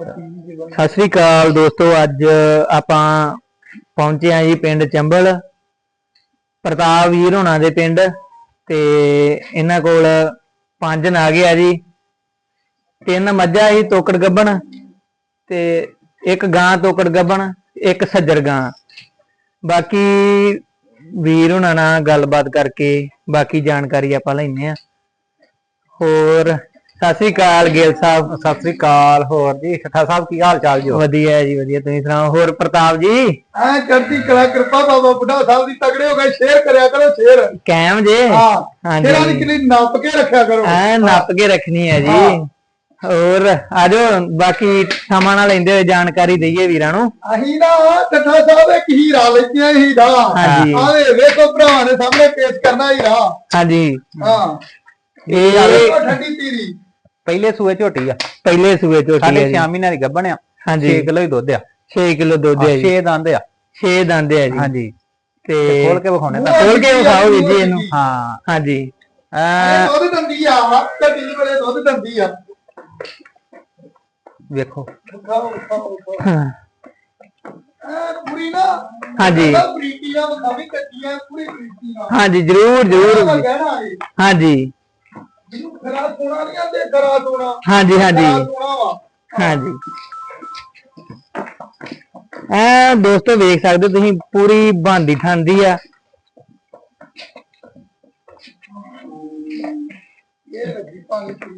ਸਤਿ ਸ੍ਰੀ ਅਕਾਲ ਦੋਸਤੋ, ਅੱਜ ਆਪਾਂ ਪਹੁੰਚੇ ਆ ਜੀ ਪਿੰਡ ਚੰਬਲ, ਪ੍ਰਤਾਪ ਵੀਰ ਹੋਣਾ ਦੇ ਪਿੰਡ ਤੇ ਇਹਨਾਂ ਕੋਲ ਪੰਜ ਨਾਗੇ ਆ ਜੀ। ਤਿੰਨ ਮੱਝਾਂ ਸੀ, ਤੋਕੜ ਗੱਬਣ ਤੇ ਇੱਕ ਗਾਂ ਤੋਕੜ ਗੱਬਣ, ਇੱਕ ਸੱਜਰ ਗਾਂ। ਬਾਕੀ ਵੀਰ ਹੋਣਾ ਨਾਲ ਗੱਲਬਾਤ ਕਰਕੇ ਬਾਕੀ ਜਾਣਕਾਰੀ ਆਪਾਂ ਲੈਣੇ ਆ ਹੋਰ ਸਤਿ ਸ੍ਰੀ ਅਕਾਲ ਗਿੱਲ ਸਾਹਿਬ ਸਤਿ ਸ੍ਰੀ ਅਕਾਲ ਹੋਰ ਜੀ ਠੱਠਾ ਸਾਹਿਬ ਕੀ ਹਾਲ ਚਾਲ ਜੋ ਵਧੀਆ ਜੀ ਵਧੀਆ ਤੁਸੀਂ ਸੁਣਾਓ ਹੋਰ ਪ੍ਰਤਾਪ ਜੀ? ਐ ਚੜ੍ਹਦੀ ਕਲਾ ਕਿਰਪਾ ਬਾਬਾ ਬੁੱਢਾ ਸਾਹਿਬ ਦੀ ਤਗੜੇ ਹੋ ਗਏ ਸ਼ੇਅਰ ਕਰਿਆ ਕਰੋ ਸ਼ੇਅਰ। ਕੈਮ ਜੇ? ਹਾਂ ਹਾਂਜੀ। ਸ਼ੇਅਰਾਂ ਦੀ ਕਿਲੀ ਨੱਪ ਕੇ ਰੱਖਿਆ ਕਰੋ। ਐ ਨੱਪ ਕੇ ਰੱਖਣੀ ਹੈ ਜੀ। ਹਾਂ। ਹੋਰ ਆਜੋ ਬਾਕੀ ਸਮਾਂ ਨਾਲ ਲੈਂਦੇ ਹੋਏ ਜਾਣਕਾਰੀ ਦਈਏ ਵੀਰਾਂ ਨੂੰ। ਅਹੀਂ ਨਾ ਟੱਠਾ ਸਾਹਿਬ ਇੱਕ ਹੀਰਾ ਲੈਤੀਆਂ ਹੀਰਾ। ਹਾਂਜੀ। ਆਵੇ ਵੇਖੋ ਭਰਾਵਾਂ ਦੇ ਸਾਹਮਣੇ ਪੇਸ਼ ਕਰਨਾ ਹੀਰਾ। ਹਾਂਜੀ। ਹਾਂ। ਇਹ ਠੰਡੀ ਤੀਰੀ। ਪਹਿਲੇ ਸੂਏ ਝੋਟੀ ਆ। ਪਹਿਲੇ ਸੂਏ ਝੋਟੀ ਜੀ। 6 ਮਹੀਨਿਆਂ ਦੀ ਗੱਭਣ ਆ ਹਾਂਜੀ। 6 ਕਿਲੋ ਹੀ ਦੁੱਧ ਆ। 6 ਕਿਲੋ ਦੁੱਧ ਜੀ। 6 ਦੰਦ ਆ। 6 ਦੰਦ ਹੈ ਜੀ। ਹਾਂਜੀ। ਤੇ ਖੋਲ ਕੇ ਵਿਖਾਉਣੇ ਤਾਂ ਖੋਲ ਕੇ ਵਿਖਾਓ ਜੀ ਇਹਨੂੰ। ਹਾਂ। ਹਾਂਜੀ। ਇਹ ਦੁੱਧ ਦੰਦੀ ਆ ਕੱਟੀ ਬੜੇ ਦੁੱਧ ਦੰਦੀ ਆ। ਵੇਖੋ। ਪੂਰੀ ਨਾ ਹਾਂਜੀ। ਬਰੀਕੀ ਨਾਲ ਵਿਖਾਵੀ ਕੱਟੀਆਂ ਪੂਰੀ ਬਰੀਕੀ ਨਾਲ ਹਾਂਜੀ ਜਰੂਰ ਜਰੂਰ। ਹਾਂਜੀ। ਜਿਹਨੂੰ ਖਰਾ ਸੋਨਾ ਨਹੀਂ ਆਂਦੇ ਖਰਾ ਸੋਨਾ। ਹਾਂਜੀ ਹਾਂਜੀ। ਖਰਾ ਸੋਨਾ ਵਾ। ਹਾਂਜੀ। ਐ ਦੋਸਤੋ ਵੇਖ ਸਕਦੇ ਹੋ ਤੁਸੀਂ ਪੂਰੀ ਬਾਂਦੀ ਠਾਂਦੀ ਆ। ਇਹ ਲੱਗੀ ਪਾਣੀ ਪੀ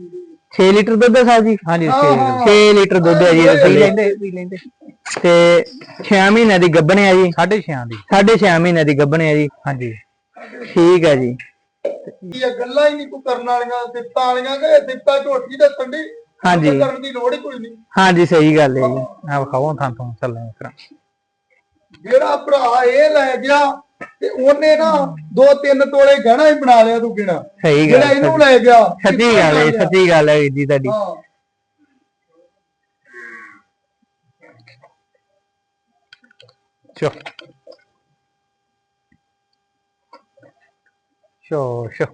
6 ਲੀਟਰ ਦੁੱਧ ਹੈ ਸਾਹਿਬ ਜੀ? ਹਾਂਜੀ ਹਾਂ, ਛੇ ਹਾਂ। 6 ਲੀਟਰ ਦੁੱਧ ਹੈ ਜੀ ਇਹਦੇ ਪੀ ਥੱਲੇ। ਲੈਂਦੇ ਪੀ ਲੈਂਦੇ। ਤੇ 6 ਮਹੀਨਿਆਂ ਦੀ ਗੱਭਣ ਹੈ ਜੀ? ਸਾਢੇ 6 ਦੀ। 6.5 ਮਹੀਨਿਆਂ ਦੀ ਗੱਭਣ ਹੈ ਜੀ। ਹਾਂਜੀ। ਠੀਕ ਹੈ ਜੀ। ਇਹ ਗੱਲਾਂ ਹੀ ਨਹੀਂ ਕੋ ਕਰਨ ਵਾਲੀਆਂ ਸਿਫਤਾਂ ਵਾਲੀਆਂ ਕਿ ਸਿਫਤਾਂ ਝੋਟੀ ਦੱਸਣ ਦੀ ਹਾਂਜੀ। ਕਰਨ ਦੀ ਲੋੜ ਹੀ ਕੋਈ ਨਹੀਂ। ਹਾਂਜੀ ਸਹੀ ਗੱਲ ਹੈ ਜੀ। ਆ ਵਿਖਾਓ ਥਾਂ ਤੋਂ ਚੱਲਾਂ ਕਰਾਂ। ਜਿਹੜਾ ਭਰਾ ਇਹ ਲੈ ਗਿਆ ਤੇ ਉਹਨੇ ਨਾ ਦੋ ਤਿੰਨ ਤੋਲੇ ਗਹਿਣਾ ਹੀ ਬਣਾ ਲਿਆ ਤੂੰ ਕਿਹੜਾ। ਸਹੀ ਜਿਹੜਾ ਗੱਲ ਇਹਨੂੰ ਲੈ ਗਿਆ ਸੱਚੀ ਗੱਲ ਹੈ ਸੱਚੀ ਗੱਲ ਹੈ ਜੀ ਤੁਹਾਡੀ। ਚੋ ਸ਼ੋ ਸ਼ੋ।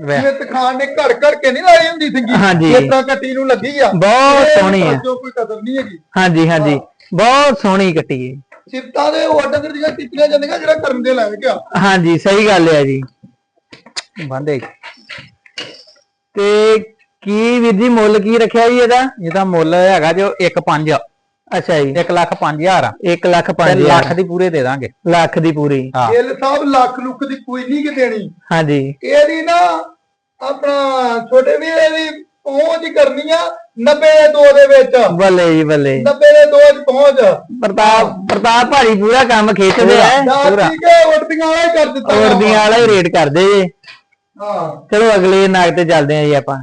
ਵੇ ਜਿਵੇਂ ਤਖਾਨ ਨੇ ਘੜ ਘੜ ਕੇ ਨਹੀਂ ਲਾਈ ਹੁੰਦੀ ਸਿੰਗੀ ਹਾਂਜੀ। ਇਸ ਤਰ੍ਹਾਂ ਕੱਟੀ ਨੂੰ ਲੱਗੀ ਆ। ਬਹੁਤ ਇਹ ਸੋਹਣੀ ਹੈ। ਜੋ ਕੋਈ ਕਦਰ ਨਹੀਂ ਹੈਗੀ। ਹਾਂਜੀ ਹਾਂਜੀ। ਬਹੁਤ ਸੋਹਣੀ ਕੱਟੀ ਹੈ। ਸਿਫਤਾਂ ਦੇ ਉਹ ਡੰਗਰ ਦੀਆਂ ਕੀਤੀਆਂ ਜਾਂਦੀਆਂ ਜਿਹੜਾ ਕਰਨ ਦੇ ਲੈ ਗਿਆ ਹਾਂਜੀ ਸਹੀ ਗੱਲ ਹੈ ਜੀ। ਬੰਦੇ ਤੇ ਕੀ ਵੀਰ ਜੀ ਮੁੱਲ ਕੀ ਰੱਖਿਆ ਜੀ ਇਹਦਾ? ਇਹਦਾ ਮੁੱਲ ਹੈਗਾ ਜੋ 1.5 ਅੱਛਾ ਜੀ। 1 ਲੱਖ 5000 ਆ। 1 ਲੱਖ ਤੇ 5 ਲੱਖ ਦੀ ਪੂਰੇ ਦੇ ਦਾਂਗੇ। ਲੱਖ ਦੀ ਪੂਰੀ। ਹਾਂ। ਗਿੱਲ ਸਾਹਿਬ ਲੱਖ ਲੁੱਖ ਦੀ ਕੋਈ ਨਹੀਂ ਕਿ ਦੇਣੀ। ਹਾਂਜੀ। ਇਹਦੀ ਨਾ ਆਪਣਾ ਛੋਟੇ ਵੀਰੇ ਦੀ ਪਹੁੰਚ ਕਰਨੀ ਆ 92 ਦੋ ਦੇ ਵਿੱਚ। ਬੱਲੇ ਜੀ ਬੱਲੇ। 90 ਦੇ ਦੋ ਚ ਪਹੁੰਚ। ਪ੍ਰਤਾਪ ਪ੍ਰਤਾਪ ਭਾਰੀ ਪੂਰਾ ਕੰਮ ਖਿੱਚਦੇ ਆ। ਦਾ ਠੀਕ ਹੈ ਉੜਦੀਆਂ ਵਾਲਾ ਹੀ ਕਰ ਦਿੱਤਾ। ਔਰਦੀਆਂ ਵਾਲਾ ਹੀ ਰੇਟ ਕਰਦੇ ਜੇ। ਹਾਂ। ਚਲੋ ਅਗਲੇ ਨਾਗ ਤੇ ਚੱਲਦੇ ਆ ਜੀ ਆਪਾਂ।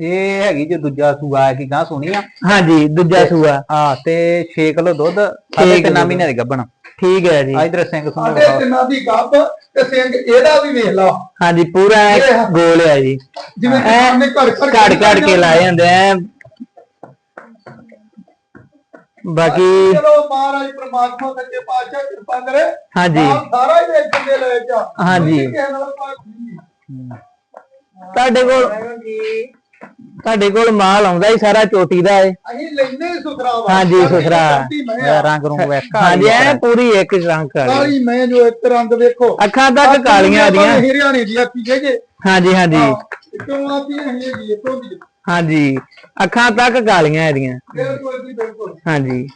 ਇਹ ਹੈਗੀ ਜੋ ਦੂਜਾ ਸੂਆ ਹੈ ਕਿ ਗਾਂ ਸੁਣੀ ਆ। ਹਾਂਜੀ ਦੂਜਾ ਸੂਆ। ਹਾਂ ਤੇ 6 ਕਿਲੋ ਦੁੱਧ ਸਾਡੇ ਕਿਲੋ ਤਿੰਨਾਂ ਮਹੀਨਿਆਂ ਦੀ ਗੱਭਣ। ਠੀਕ ਹੈ ਜੀ। ਇਧਰ ਸਿੰਘ ਸੁਣ। ਸਾਡੇ ਤਿੰਨਾਂ ਦੀ ਗੱਪ ਤੇ ਸਿੰਘ ਇਹਦਾ ਵੀ ਵੇਖ ਲਾ ਹਾਂਜੀ ਪੂਰਾ ਗੋਲ ਹੈ ਜੀ। ਜਿਵੇਂ ਨੇ ਘੜ ਘੜ ਘੜ ਘੜ ਕੇ ਲਾਏ ਹੁੰਦੇ ਆ। ਬਾਕੀ ਚਲੋ ਮਹਾਰਾਜ ਪ੍ਰਮਾਤਮਾ ਸੱਚੇ ਪਾਤਸ਼ਾਹ ਕਿਰਪਾ ਕਰੇ। ਹਾਂਜੀ। ਸਾਰਾ ਹੀ ਵੇਚਣ ਦੇ ਲੈ ਜਾ ਹਾਂਜੀ। ਤੁਹਾਡੇ ਕੋਲ ਤੁਹਾਡੇ ਕੋਲ ਮਾਲ ਆਉਂਦਾ ਹੀ ਸਾਰਾ ਚੋਟੀ ਦਾ ਏ। ਅਸੀਂ ਲੈਨੇ ਸੁਥਰਾ ਵਾ। ਹਾਂਜੀ, ਸੁਥਰਾ। ਰੰਗ ਰੂੰਗ ਵੇਖ ਹਾਂਜੀ ਐ ਪੂਰੀ ਇੱਕ ਰੰਗ ਕਾਲੀ। ਕਾਲੀ ਮੈਂ ਜੋ ਇੱਕ ਰੰਗ ਵੇਖੋ। ਅੱਖਾਂ ਤੱਕ ਕਾਲੀਆਂ ਦੀਆਂ ਹਰਿਆਣੇ ਦੀ ਆਖੀ ਜੇ ਹਾਂਜੀ ਹਾਂਜੀ। ਕਿਉਂ ਆਤੀ ਹੈ ਇਹ ਜੀ ਤੋਂ ਦੀ ਹਾਂਜੀ ਅੱਖਾਂ ਤੱਕ ਕਾਲੀਆਂ ਇਹਦੀਆਂ ਬਿਲਕੁਲ ਜੀ ਬਿਲਕੁਲ। ਹਾਂਜੀ।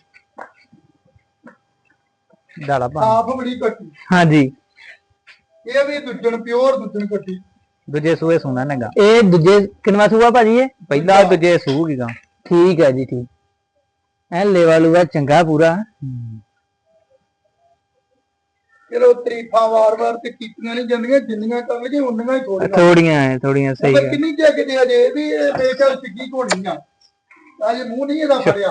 ਡਾਲਾ ਬਣ ਆਪ ਬੜੀ ਕੱਟੀ। ਹਾਂਜੀ। ਇਹ ਵੀ ਦੁੱਜਣ ਪਿਓਰ ਦੁੱਜਣ ਕੱਟੀ। ਦੂਜੇ ਸੂਏ ਸੁਣਾ ਨੇਗਾ। ਇਹ ਦੂਜੇ ਕਿੰਨਵਾ ਸੂਆ ਭਾਜੀ ਇਹ? ਪਹਿਲਾ ਦੂਜੇ ਸੂਗੀ ਗਾਂ ਠੀਕ ਹੈ ਜੀ ਠੀਕ। ਐ ਲੇਵਾ ਲੂਆ ਚੰਗਾ ਪੂਰਾ। ਚਲੋ ਤਰੀਫਾਂ ਵਾਰ-ਵਾਰ ਤੇ ਕੀਤੀਆਂ ਨਹੀਂ ਜਾਂਦੀਆਂ ਜਿੰਨੀਆਂ ਕਰ ਲਈਏ ਉਨੀਆਂ ਹੀ ਥੋੜੀਆਂ। ਥੋੜੀਆਂ ਐ ਥੋੜੀਆਂ ਸਹੀ ਹੈ ਕਿੰਨੀ ਜਗਦੇ ਅਜੇ ਵੀ ਬੇਸ਼ੱਕ ਸਿੱਗੀ ਘੋੜੀ ਆ ਅਜੇ ਮੂੰਹ ਨਹੀਂ ਇਹਦਾ ਫੜਿਆ।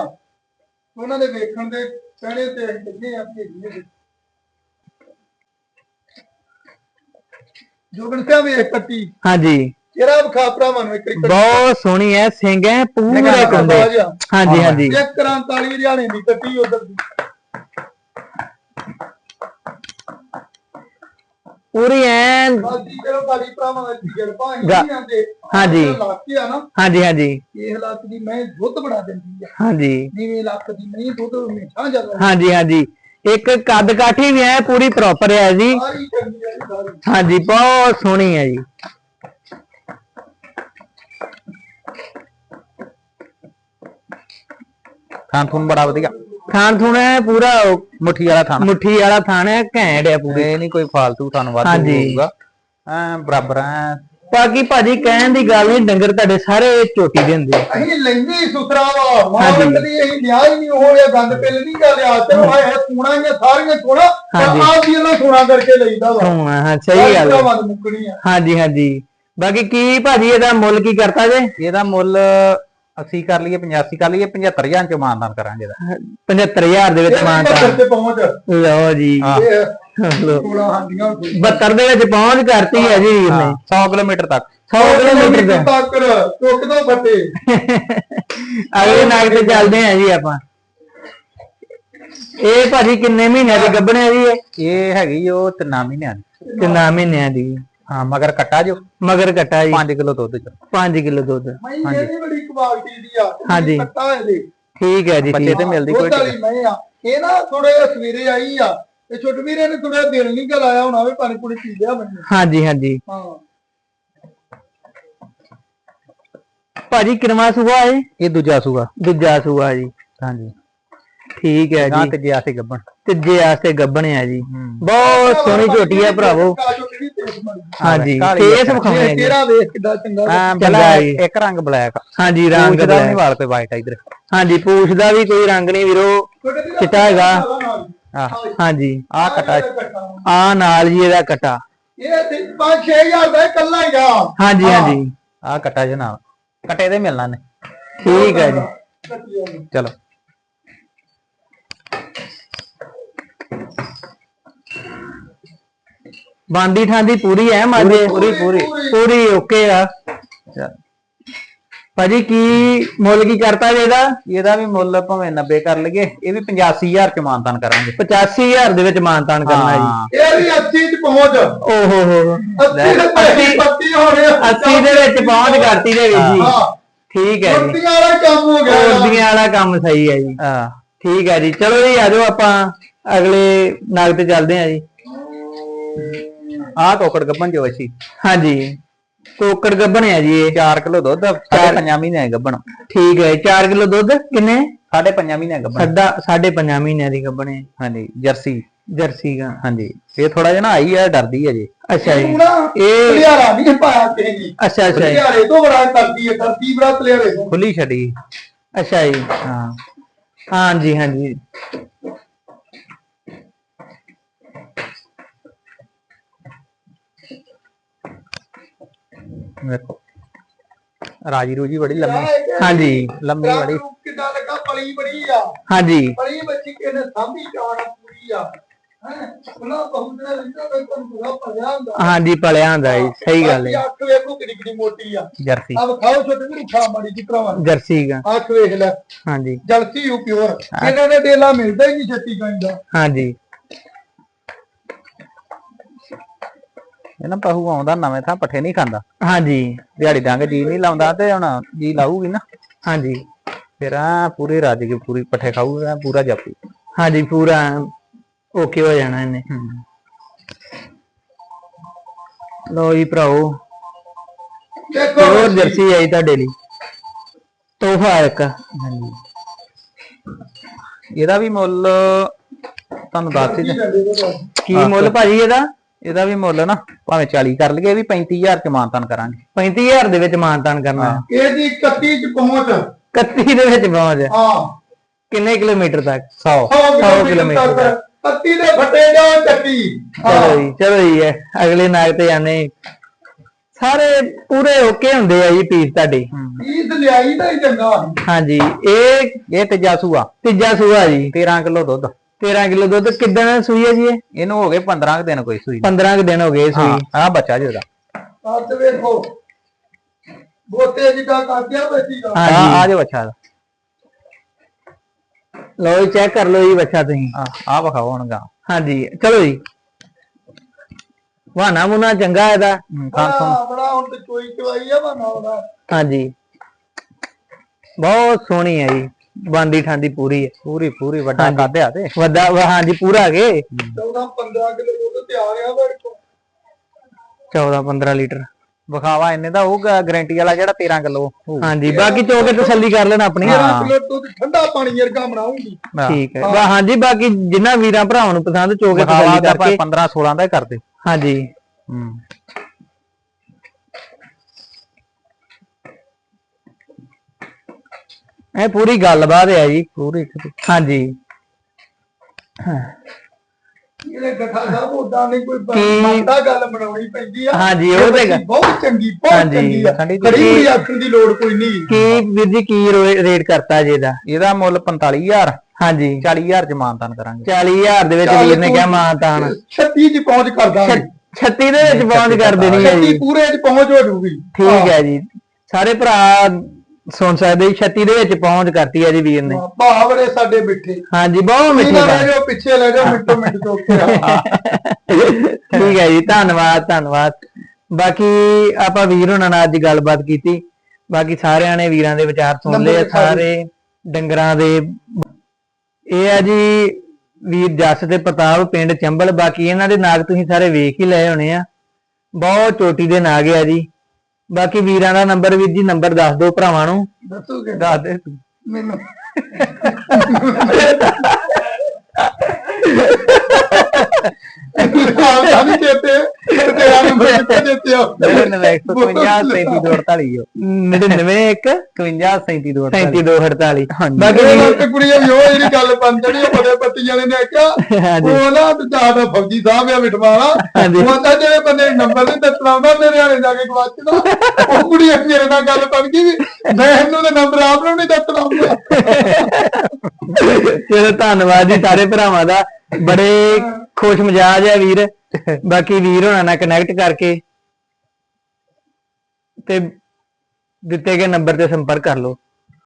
ਉਹਨਾਂ ਦੇ ਵੇਖਣ ਦੇ ਕਹਿਣੇ ਤੇ ਅਸੀਂ ਕਿੰਨੇ ਆ ਭੇਜੀਏ। ਜੋਗਨ ਸਿਆ ਵੇਖ ਕੱਟੀ। ਹਾਂਜੀ। ਇਹਦਾ ਵਿਖਾ ਭਰਾਵਾਂ ਨੂੰ ਇੱਕ ਇੱਕ ਬਹੁਤ ਸੋਹਣੀ ਐ ਸਿੰਘ ਐ ਪੂਰੇ ਕੰਦੇ ਹਾਂਜੀ ਹਾਂਜੀ। ਇੱਕ ਕਰਾਂਤਾਲੀ ਹਰਿਆਣੇ ਦੀ ਕੱਟੀ ਉਧਰ ਦੀ। ਪੂਰੀ ਐਨ ਹਾਂਜੀ। ਲੱਖ ਆ ਨਾ ਹਾਂਜੀ ਹਾਂਜੀ। ਇਹ ਲੱਖ ਦੀ ਮੈਂ ਦੁੱਧ ਬਣਾ ਦਿੰਦੀ ਆ। ਹਾਂਜੀ। ਨੀਵੇਂ ਲੱਖ ਦੀ ਨਹੀਂ ਦੁੱਧ ਮਿੱਠਾ ਜਾਂਦਾ ਹਾਂਜੀ ਹਾਂਜੀ। ਇੱਕ ਕੱਦ ਕਾਠੀ ਵੀ ਹੈ ਪੂਰੀ ਪ੍ਰੋਪਰ ਹੈ ਜੀ ਸਾਰੀ ਚੰਗੀ ਆ ਜੀ ਸਾਰੀ ਹਾਂਜੀ ਬਹੁਤ ਸੋਹਣੀ ਹੈ ਜੀ ਥਾਂ ਥੂਨ ਬੜਾ ਵਧੀਆ ਖਾਣ ਥੁਣ ਹੈ ਪੂਰਾ ਮੁੱਠੀ ਵਾਲਾ ਥਾਂ ਮੁੱਠੀ ਵਾਲਾ ਥਾਣ ਹੈ ਘੈਂਟ ਹੈ ਪੂਰੀ ਇਹ ਨਹੀਂ ਕੋਈ ਫਾਲਤੂ ਤੁਹਾਨੂੰ ਵਾਧੂ ਹਾਂਜੀ। ਹੋਊਗਾ ਐ ਬਰਾਬਰ ਐ ਬਾਕੀ ਭਾਜੀ ਕਹਿਣ ਦੀ ਗੱਲ ਨਹੀਂ ਡੰਗਰ ਤੁਹਾਡੇ ਸਾਰੇ ਝੋਟੀ ਦੇ ਹੁੰਦੇ ਆ। ਅਸੀਂ ਲੈਂਦੇ ਹੀ ਸੁਥਰਾ ਵਾ ਮਾਂ ਹਾਂਜੀ। ਬੰਦਲੀ ਅਸੀਂ ਲਿਆ ਹੀ ਨਹੀਂ ਹੋ ਰਿਹਾ ਗੰਦ ਪਿੱਲ ਨਹੀਂ ਗਾ ਲਿਆ ਚਲੋ ਹਾਏ ਸੋਣਾ ਹੀ ਆ, ਸਾਰੀਆਂ ਸੋਣਾ ਹਾਂਜੀ। ਆਪ ਵੀ ਇਹਨਾਂ ਸੋਣਾ ਕਰਕੇ ਲਈਦਾ ਵਾ ਸੋਹਣਾ ਹਾਂ ਸਹੀ ਗੱਲ ਹੈ। ਮੁੱਕਣੀ ਆ ਹਾਂਜੀ ਹਾਂਜੀ ਬਾਕੀ ਕੀ ਭਾਜੀ ਇਹਦਾ ਮੁੱਲ ਕੀ ਕਰਤਾ ਜੇ ਇਹਦਾ ਮੁੱਲ 80 ਕਰ ਲਈਏ 85 ਕਰ ਲਈਏ 75000 ਚ ਮਾਨਦਾਨ ਕਰਾਂਗੇ ਇਹਦਾ। 75000 ਦੇ ਵਿੱਚ ਮਾਨਤਾ ਤੇ ਪਹੁੰਚ। ਲਓ ਜੀ। ਲਓ। ਸੋਣਾ ਹਾਂਡੀਆਂ 72 ਦੇ ਵਿੱਚ ਪਹੁੰਚ ਕਰਤੀ ਹੈ ਜੀ ਵੀਰ ਨੇ 100 ਕਿਲੋਮੀਟਰ ਤੱਕ। 100 ਕਿਲੋਮੀਟਰ ਦਾ ਤੱਕ। ਚੁੱਕ ਦੋ ਫੱਟੇ। ਅਗਲੇ ਨਾਗ ਤੇ ਚੱਲਦੇ ਆ ਜੀ ਆਪਾਂ। ਇਹ ਭਾਜੀ ਕਿੰਨੇ ਮਹੀਨਿਆਂ ਦੇ ਗੱਭਣੇ ਆ ਜੀ ਇਹ? ਹੈਗੀ ਉਹ ਤਿੰਨਾਂ ਮਹੀਨਿਆਂ ਦੀ। ਕਿੰਨਾ ਮਹੀਨਿਆਂ ਦੀ। ਹਾਂ ਮਗਰ ਕੱਟਾ ਜੋ। ਮਗਰ ਕਟਾ ਜੀ। 5 ਕਿਲੋ ਦੁੱਧ ਚ। 5 ਕਿਲੋ ਦੁੱਧ। ਮੈਂ ਇਹ ਵੀ ਬੜੀ ਕੁਆਲਿਟੀ ਦੀ ਆ। ਹਾਂਜੀ। ਕੱਟਾ ਇਹਦੇ। ਠੀਕ ਹੈ ਜੀ ਬੱਚੇ ਤੇ ਮਿਲਦੀ ਕੋਈ ਵਾਲੀ ਮੈਂ ਆ। ਇਹ ਨਾ ਥੋੜੇ ਸਵੇਰੇ ਆਈ ਆ। ਇਹ ਛੋਟੇ ਵੀਰੇ ਨੇ ਥੋੜਾ ਦਿਲ ਨਹੀਂ ਗਲਾਇਆ ਹੋਣਾ ਵੀ ਪਾਣੀ ਪੂਣੀ ਪੀ ਲਿਆ ਮੈਨੂੰ। ਹਾਂਜੀ ਹਾਂਜੀ। ਹਾਂ। ਭਾਜੀ ਕਿਰਮਾ ਸੂਆ ਹੈ ਇਹ ਦੂਜਾ ਸੂਆ। ਦੂਜਾ ਸੂਆ ਜੀ। ਹਾਂਜੀ। ਠੀਕ ਹੈ ਜੀ। ਤੇ ਗਿਆ ਸੀ ਗੱਬਣ। ਤੀਜੇ ਆਸਤੇ ਗੱਭਣੇ ਆ ਜੀ। ਬਹੁਤ ਸੋਹਣੀ ਝੋਟੀ ਹੈ ਭਰਾਵੋ। ਹਾਂਜੀ। ਅੱਖਾਂ। ਵਿਖਾਉਣੇ ਜੀ। ਤੇਰਾ ਵੇਖ ਕਿੱਡਾ ਚੰਗਾ ਬਲੈਕ ਜੀ। ਇੱਕ ਰੰਗ ਬਲੈਕ ਹਾਂਜੀ ਰੰਗ ਰੰਗ ਦਾ ਨਹੀਂ ਵਾਲ ਕੋਈ ਵਾਈਟ ਆ ਇਧਰ। ਹਾਂਜੀ ਪੂਛ ਦਾ ਵੀ ਕੋਈ ਰੰਗ ਨਹੀਂ ਵੀਰੋ। ਚਿੱਟਾ ਹੈਗਾ। ਹਾਂਜੀ। ਆ ਕਟਾ। ਆ ਨਾਲ ਜੀ ਇਹਦਾ ਕਟਾ। ਇਹ ਤੇ 5-6000 ਦਾ ਕੱਲਾ ਹੀ ਆ। ਹਾਂਜੀ ਹਾਂਜੀ। ਆ ਕਟਾ ਜੇ ਨਾਲ। ਕਟੇ ਦੇ ਮਿਲਣਾ ਨੇ। ਠੀਕ ਹੈ ਜੀ। ਚਲੋ। ਬਾਂਦੀ ਠਾਂਦੀ ਪੂਰੀ ਹੈ ਮਾਝੇ ਪੂਰੀ ਪੂਰੀ ਪੂਰੀ। ਓਕੇ ਆ। ਚੱਲ। ਭਾਜੀ ਕੀ ਮੁੱਲ ਕੀ ਕਰਤਾ ਜੀ ਇਹਦਾ? ਇਹਦਾ ਵੀ ਮੁੱਲ ਭਾਵੇਂ 90 ਕਰ ਲਈਏ ਇਹ ਵੀ 85000 ਚ ਮਾਨਦਾਨ ਕਰਾਂਗੇ। 85000 ਦੇ ਵਿੱਚ ਮਾਨਤਾਨ ਕਰਨਾ ਜੀ। ਹਾਂ। ਇਹ ਵੀ 80 ਚ ਪਹੁੰਚ। ਓਹੋ ਹੋ। 80 ਦੇ ਪੈਸੇ ਪੱਤੀ ਹੋਣੇ 80 ਦੇ ਵਿੱਚ ਪਹੁੰਚ ਕਰਤੀ ਦੇ ਵੀਰ ਜੀ। ਹਾਂ। ਠੀਕ ਹੈ ਜੀ। ਕੁਰਤੀਆਂ ਵਾਲਾ ਕੰਮ ਹੋ ਗਿਆ। ਉਰਦੀਆਂ ਵਾਲਾ ਕੰਮ ਸਹੀ ਹੈ ਜੀ। ਹਾਂ। ਠੀਕ ਹੈ ਜੀ। ਚਲੋ ਜੀ ਆਜੋ ਆਪਾਂ ਅਗਲੇ ਨਾਗ ਤੇ ਚੱਲਦੇ ਹਾਂ ਜੀ। ਆ ਕੋਕੜ ਗੱਬਣ ਜੋ ਅਸੀਂ ਹਾਂਜੀ। ਕੋਕੜ ਗੱਭਣਿਆ ਜੀ ਇਹ। 4 ਕਿਲੋ ਦੁੱਧ ਸਾਢੇ ਪੰਜਾਂ ਮਹੀਨੇ ਗੱਬਣ ਠੀਕ ਹੈ 4 ਕਿਲੋ ਦੁੱਧ ਕਿੰਨੇ? ਸਾਢੇ ਪੰਜਾਂ ਮਹੀਨੇ ਗੱਬਣ ਸਾਡਾ ਸਾਢੇ ਪੰਜਾਂ ਮਹੀਨਿਆਂ ਦੀ ਗੱਭਣੇ ਹਾਂਜੀ ਜਰਸੀ। ਜਰਸੀ ਗਾ ਹਾਂਜੀ ਇਹ ਥੋੜਾ ਜਿਹਾ ਨਾ ਆਈ ਆ ਡਰਦੀ ਹੈ ਜੀ। ਅੱਛਾ ਜੀ। ਤੂੰ ਇਹ ਤਲਿਆਰਾ ਨਹੀਂ ਪਾਇਆ ਤੇਰੀ ਅੱਛਾ ਅੱਛਾ ਜੀ। ਤਲਿਆਰੇ ਤੋਂ ਬੜਾ ਕਰਦੀ ਹੈ ਕਰਦੀ ਬੜਾ ਤਲਿਆਰੇ ਤੋਂ। ਖੁੱਲੀ ਛੱਡੀ। ਅੱਛਾ ਜੀ। ਹਾਂ। ਹਾਂਜੀ ਹਾਂਜੀ। ਵੇਖੋ ਰਾਜੀ ਰੂਜੀ ਬੜੀ ਲੰਮੀ। ਹਾਂਜੀ ਲੰਮੀ ਬੜੀ। ਕਿੱਦਾਂ ਲੱਗਾ? ਪਲੀ ਬੜੀ ਆ। ਹਾਂਜੀ। ਪਲੀ ਬੱਚੀ ਕਿਨੇ ਸਾਂਭੀ ਜਾਣਾ ਪੂਰੀ ਆ। ਨੇ ਹਾਂਜੀ ਪਲਿਆ ਹੁੰਦਾ ਜੀ ਸਹੀ ਗੱਲ ਹੈ। ਅੱਖ ਵੇਖੋ ਕਿੰਨੀ ਕਿੰਨੀ ਮੋਟੀ ਆ। ਜਰਸੀ। ਆ ਖਾਓ ਛੋਟੇ ਵੀ ਖਾ ਮਾੜੀ ਜੀ ਭਰਾਵਾ। ਜਰਸੀ ਗਾ। ਅੱਖ ਵੇਖ ਲੈ। ਹਾਂਜੀ। ਜਲਸੀ ਯੂ ਪਿਓਰ ਇਹਨਾਂ ਨੇ ਡੇਲਾ ਮਿਲਦਾ ਹੀ ਨਹੀਂ ਛੱਤੀ ਗੰਦਾ ਹਾਂਜੀ। ਇਹ ਨਾ ਪਹੂ ਆਉਂਦਾ ਨਵੇਂ ਥਾਂ ਪੱਠੇ ਨਹੀਂ ਖਾਂਦਾ। ਹਾਂਜੀ। ਦਿਹਾੜੀ ਡੰਗ ਜੀ ਨਹੀਂ ਲਾਉਂਦਾ ਤੇ ਹੁਣ ਜੀ ਲਾਊਗੀ ਨਾ। ਹਾਂਜੀ। ਫਿਰ ਆ ਪੂਰੇ ਰੱਜ ਕੇ ਪੂਰੀ ਪੱਠੇ ਖਾਊਗਾ ਪੂਰਾ ਜਾਪੂ। ਹਾਂਜੀ ਪੂਰਾ ਓਕੇ ਹੋ ਜਾਣਾ ਇਹਨੇ। ਲੋ ਜੀ ਭਰਾਓ ਦੇਖੋ ਹੋਰ ਜਰਸੀ ਆਈ ਤੁਹਾਡੇ ਲਈ। ਤੋਹਫਾ ਇੱਕ। ਹਾਂਜੀ। ਇਹਦਾ ਵੀ ਮੁੱਲ ਤੁਹਾਨੂੰ ਦੱਸ ਦਿਆਂ। ਕੀ ਮੁੱਲ ਭਾਜੀ ਇਹਦਾ? ਇਹਦਾ ਵੀ ਮੁੱਲ ਨਾ ਭਾਵੇਂ 40 ਕਰ ਲਈਏ ਇਹ ਵੀ 35000 ਚ ਮਾਨਤਾਨ ਕਰਾਂਗੇ। 35000 ਦੇ ਵਿੱਚ ਮਾਨਤਾਨ ਕਰਨਾ ਇਹਦੀ 31 ਚ ਪਹੁੰਚ। 31 ਦੇ ਵਿੱਚ ਪਹੁੰਚ। ਹਾਂ। ਕਿੰਨੇ ਕਿਲੋਮੀਟਰ ਤੱਕ? 100 100 ਕਿਲੋਮੀਟਰ ਤੱਕ। 31 ਦੇ ਫੱਟੇ ਜਾਓ ਚੱਕੀ। ਚਲੋ ਜੀ ਚਲੋ ਜੀ ਅਗਲੇ ਨਾਗ ਤੇ ਜਾਣੇ। ਸਾਰੇ ਪੂਰੇ ਓਕੇ ਹੁੰਦੇ ਆ ਜੀ ਪੀਸ ਤੁਹਾਡੇ। ਇਸ ਲਿਆਈ ਹੀ ਚੰਗਾ। ਹਾਂਜੀ ਇਹ ਇਹ ਤੀਜਾ ਸੂਆ। ਤੀਜਾ ਸੂਆ ਜੀ 13 ਕਿਲੋ ਦੁੱਧ। 13 ਕਿਲੋ ਦੁੱਧ ਕਿੱਦਣ ਸੂਈ ਹੈ ਜੀ ਇਹ? ਇਹਨੂੰ ਹੋ ਗਏ 15 ਕੁ ਦਿਨ ਕੋਈ ਸੂਈ। 15 ਕੁ ਦਿਨ ਹੋ ਗਏ ਹਾਂ ਸੂਈ। ਆ ਬੱਚਾ ਜੀ ਉਹਦਾ। ਹੱਥ ਵੇਖੋ। ਬੋਤੇ ਜਿੱਦਾਂ ਕਾਟਿਆ ਬੈਠੀ ਦਾ ਆ ਹਾਂਜੀ ਆ ਜੋ ਬੱਚਾ ਲਓ ਜੀ ਚੈੱਕ ਕਰ ਲਓ ਜੀ ਬੱਚਾ ਤੁਸੀਂ। ਆ ਆ ਵਿਖਾਓ ਹੁਣ ਗਾ। ਹਾਂਜੀ ਚਲੋ ਜੀ। ਵਾਨਾ ਮੁਨਾ ਚੰਗਾ ਇਹਦਾ। ਖਾਨ ਸੁਣ ਬੜਾ ਹੁਣ ਤੇ ਚੋਈ ਚਵਾਈ ਆ ਬਣਾ ਉਹਦਾ ਹਾਂਜੀ ਬਹੁਤ ਸੋਹਣੀ ਹੈ ਜੀ। ਬਾਂਦੀ ਠਾਂਦੀ ਪੂਰੀ ਹੈ। ਪੂਰੀ ਪੂਰੀ ਵੱਡਾ ਹਾਂਜੀ। ਕਾਦਿਆ ਤੇ। ਵੱਡਾ ਵਾ- ਹਾਂਜੀ ਪੂਰਾ ਗੇ 14 15 ਕਿਲੋ ਦੁੱਧ ਤਿਆਰ ਆ ਮੇਰੇ ਕੋਲ। 14 15 ਲੀਟਰ। ਵਿਖਾਵਾ ਇੰਨੇ ਦਾ ਉਹ ਗਾਰੰਟੀ ਵਾਲਾ ਜਿਹੜਾ 13 ਕਿਲੋ। ਹਾਂਜੀ ਬਾਕੀ ਚੋ ਕੇ ਤਸੱਲੀ ਕਰ ਲੈਣਾ ਆਪਣੀ। 13 ਕਿਲੋ ਦੁੱਧ ਠੰਡਾ ਪਾਣੀ ਵਰਗਾ ਬਣਾਉਂਗੀ ਠੀਕ ਹੈ। ਬਾ ਹਾਂਜੀ ਬਾਕੀ ਜਿੰਨਾ ਵੀਰਾਂ ਭਰਾਵਾਂ ਨੂੰ ਪਸੰਦ ਚੋ ਕੇ ਵਿਖਾਵਾ ਤਸੱਲੀ ਤਾਂ ਆਪਾਂ ਕਰਕੇ। 15 16 ਦਾ ਹੀ ਕਰਦੇ। ਹਾਂਜੀ। ਹੂੰ। ਇਹ ਪੂਰੀ ਗੱਲਬਾਤ ਹੈ ਜੀ ਪੂਰੀ। ਹਾਂਜੀ। ਇਹਦੇ ਗੱਠਾ ਸਾਹਿਬ ਉਦਾਂ ਨਹੀਂ ਕੋਈ ਮੰਨਦਾ ਗੱਲ ਬਣਾਉਣੀ ਪੈਂਦੀ ਆ। ਹਾਂਜੀ, ਉਹ ਤੇ ਬਹੁਤ ਚੰਗੀ ਬਹੁਤ ਹਾਂਜੀ, ਚੰਗੀ ਆ। ਠੰਡੀ ਖੜੀ ਆਖਣ ਦੀ ਲੋੜ ਕੋਈ ਨਹੀਂ। ਕੀ ਵੀਰ ਜੀ ਕੀ ਰੇਟ ਕਰਤਾ ਜੀ ਇਹਦਾ? ਇਹਦਾ ਮੁੱਲ 45000 ਹਾਂਜੀ। 40000 ਚ ਮਾਨਤਾਨ ਕਰਾਂਗੇ। 40000 ਦੇ ਵਿੱਚ ਵੀਰ ਨੇ ਕਿਹਾ ਮਾਨਤਾਨ। 36 ਚ ਪਹੁੰਚ ਕਰ ਦਾਂਗੇ। 36 ਦੇ ਵਿੱਚ ਪਹੁੰਚ ਕਰ ਦੇਣੀ ਹੈ 36 ਜੀ। ਪੂਰੇ ਚ ਪਹੁੰਚ ਹੋ ਜੂਗੀ। ਠੀਕ ਹੈ ਜੀ। ਸਾਰੇ ਭਰਾ ਸੁਣ ਸਕਦੇ ਜੀ 36 ਦੇ ਵਿੱਚ ਪਹੁੰਚ ਕਰਤੀ ਹੈ ਜੀ ਵੀਰ ਨੇ। ਭਾਵਰੇ ਸਾਡੇ ਮਿੱਠੇ। ਹਾਂਜੀ ਬਹੁਤ ਮਿੱਠੀ ਗੱਲ। ਰਹਿ ਜਾਓ ਪਿੱਛੇ ਲੈ ਜਾਓ ਮਿੰਟੋ ਮਿੰਟ ਤੋਂ ਆ। ਠੀਕ ਹੈ ਜੀ ਧੰਨਵਾਦ ਧੰਨਵਾਦ। ਬਾਕੀ ਆਪਾਂ ਵੀਰ ਹੁਣਾਂ ਨਾਲ ਅੱਜ ਗੱਲਬਾਤ ਕੀਤੀ। ਬਾਕੀ ਸਾਰਿਆਂ ਨੇ ਵੀਰਾਂ ਦੇ ਵਿਚਾਰ ਸੁਣ ਲਏ ਆ। ਸਾਰੇ ਡੰਗਰਾਂ ਦੇ। ਇਹ ਆ ਜੀ ਵੀਰ ਜੱਸ ਤੇ ਪ੍ਰਤਾਪ ਪਿੰਡ ਚੰਬਲ। ਬਾਕੀ ਇਹਨਾਂ ਦੇ ਨਾਗ ਤੁਸੀਂ ਸਾਰੇ ਵੇਖ ਹੀ ਲਏ ਹੋਣੇ ਆ। ਬਹੁਤ ਚੋਟੀ ਦੇ ਨਾਗ ਆ ਜੀ। ਬਾਕੀ ਵੀਰਾਂ ਦਾ ਨੰਬਰ ਵੀਰ ਜੀ ਨੰਬਰ ਦੱਸ ਦਿਓ ਭਰਾਵਾਂ ਨੂੰ ਦੱਸੋਗੇ ਦੱਸ ਦੇ ਤੂੰ। ਮੈਨੂੰ ਆਹ ਨਹੀਂ ਚੇਤੇ ਤੇਰਾ ਨੰਬਰ ਕਿੱਥੇ ਦਿੱਤੇ ਆ 99 152 99 1 51 37 3248 ਹਾਂਜੀ। ਬਾਕੀ ਇਹ ਉਹ ਜਿਹੜੀ ਗੱਲ ਬਣ ਉਹ ਬੜੇ ਪੱਤੀ ਵਾਲੇ ਨੇ ਕਿਹਾ ਉਹ ਨਾ ਜ਼ਿਆਦਾ ਫੌਜੀ ਸਾਹਿਬ ਆ ਵਿਟਵਾਲਾ ਉਹ ਆਂਦਾ ਜਿਹੜੇ ਬੰਦੇ ਨੰਬਰ ਨਹੀਂ ਦੱਸਣਾ ਹੁੰਦਾ ਮੇਰੇ ਵਾਲੇ ਜਾ ਕੇ ਗਵਾਚਦਾ ਉਹ ਕੁੜੀ ਮੇਰੇ ਨਾਲ ਗੱਲ ਬਣ ਗਈ ਵੀ ਮੈਂ ਇਹਨੂੰ ਤੇ ਨੰਬਰ ਆਪ ਨੂੰ ਨਹੀਂ ਦੱਸਣਾ ਚਲੋ ਧੰਨਵਾਦ ਜੀ ਸਾਰੇ ਭਰਾਵਾਂ ਦਾ ਬੜੇ ਖੁਸ਼ ਮਜਾਜ ਹੈ ਵੀਰ ਬਾਕੀ ਵੀਰ ਹੋਣਾ ਨਾਲ ਕਨੈਕਟ ਕਰਕੇ ਤੇ ਦਿੱਤੇ ਗਏ ਨੰਬਰ ਤੇ ਸੰਪਰਕ ਕਰ ਲਓ।